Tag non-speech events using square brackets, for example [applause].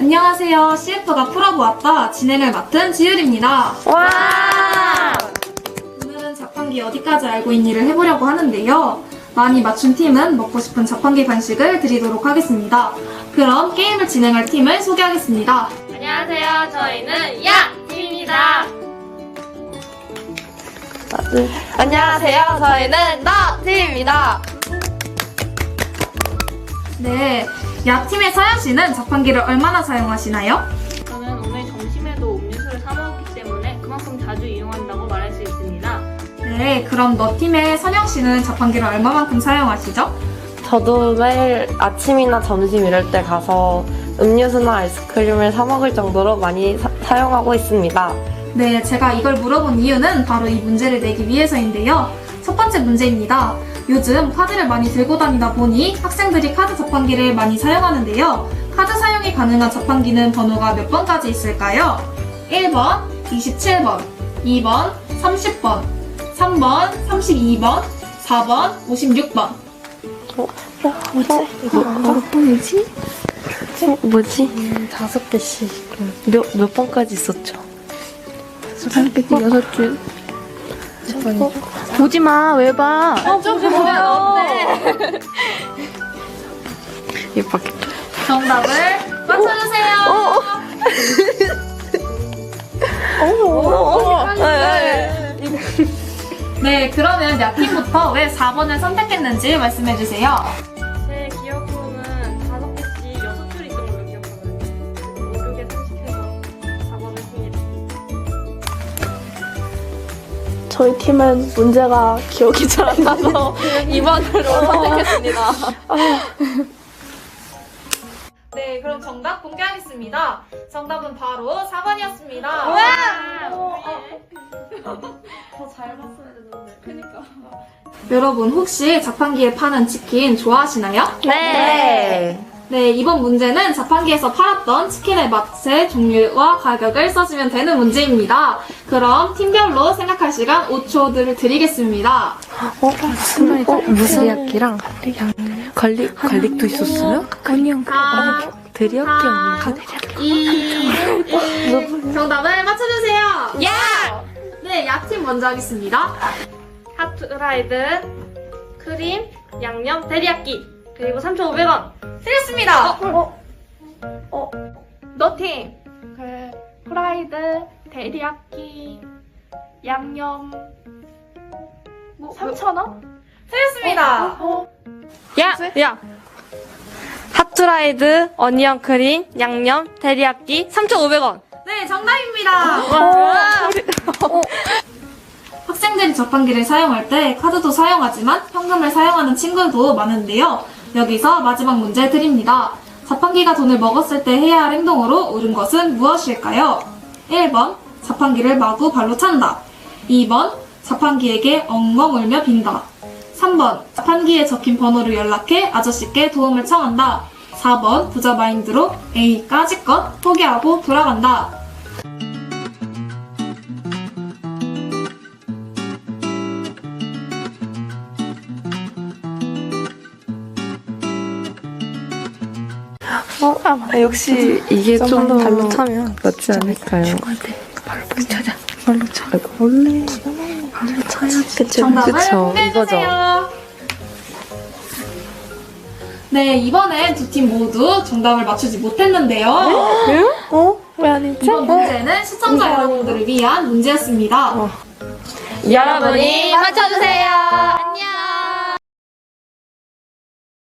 안녕하세요. CF가 풀어보았다. 진행을 맡은 지율입니다. 와! 오늘은 자판기 어디까지 알고 있니를 해보려고 하는데요. 많이 맞춘 팀은 먹고 싶은 자판기 간식을 드리도록 하겠습니다. 그럼 게임을 진행할 팀을 소개하겠습니다. 안녕하세요. 저희는 야! 팀입니다. 안녕하세요. 저희는 너 팀입니다. 네, 야팀의 서연 씨는 자판기를 얼마나 사용하시나요? 저는 오늘 점심에도 음료수를 사 먹었기 때문에 그만큼 자주 이용한다고 말할 수 있습니다. 네, 그럼 너 팀의 선영 씨는 자판기를 얼마만큼 사용하시죠? 저도 매일 아침이나 점심 이럴 때 가서 음료수나 아이스크림을 사 먹을 정도로 많이 사, 용하고 있습니다. 네, 제가 이걸 물어본 이유는 바로 이 문제를 내기 위해서인데요. 첫 번째 문제입니다. 요즘 카드를 많이 들고 다니다 보니 학생들이 카드 자판기를 많이 사용하는데요. 카드 사용이 가능한 자판기는 번호가 몇 번까지 있을까요? 1번, 27번, 2번, 30번, 3번, 32번, 4번, 56번. 뭐지? 다섯 개씩. 몇, 몇 번까지 있었죠? 보지 마, 왜 봐? 좀 보면 어때? 이거 정답을 맞춰주세요. 네, 그러면 야팀부터 왜 4번을 선택했는지 말씀해주세요. 저희 팀은 문제가 기억이 잘 안 나서 [laughs] 2번으로 선택했습니다. 네, 그럼 정답 공개하겠습니다. 정답은 바로 4번이었습니다. 더잘 봤어야 되는데. 그니까. 여러분, 혹시 자판기에 파는 치킨 좋아하시나요? 네. 네, 이번 문제는 자판기에서 팔았던 치킨의 맛의 종류와 가격을 써주면 되는 문제입니다. 그럼 팀별로 생각할 시간 5초들을 드리겠습니다. 어, 무슨 야끼랑 갈릭, 갈릭도 있었어요? 아니요. 4, 데리야끼 3, 2, 1. 정답을 맞춰주세요. 야! 네, 야팀 먼저 하겠습니다. 하트라이드, 크림, 양념, 데리야끼. 그리고 3,500원. 틀렸습니다. 어, 너팀. 그, 프라이드, 데리야끼, 양념. 뭐, 3,000원? 틀렸습니다. 야! 야! 핫트라이드, 어니언 크림, 양념, 데리야끼, 3,500원. 네, 정답입니다. 어. 학생들이 자판기를 사용할 때 카드도 사용하지만 현금을 사용하는 친구도 많은데요. 여기서 마지막 문제 드립니다. 자판기가 돈을 먹었을 때 해야 할 행동으로 옳은 것은 무엇일까요? 1번, 자판기를 마구 발로 찬다. 2번, 자판기에게 엉엉 울며 빈다. 3번, 자판기에 적힌 번호로 연락해 아저씨께 도움을 청한다. 4번, 부자 마인드로 A까지껏 포기하고 돌아간다. 아, 역시 이게 좀 더 발로 차면 낫지 않을까요? 발로 차. 원래 발로 차야 그쵸? 정답을 그쵸, 공개해주세요. 네, 이번엔 두 팀 모두 정답을 맞추지 못했는데요. 어? 왜 아니지? 이번 문제는 시청자 여러분들을 위한 문제였습니다. 여러분이 맞춰주세요.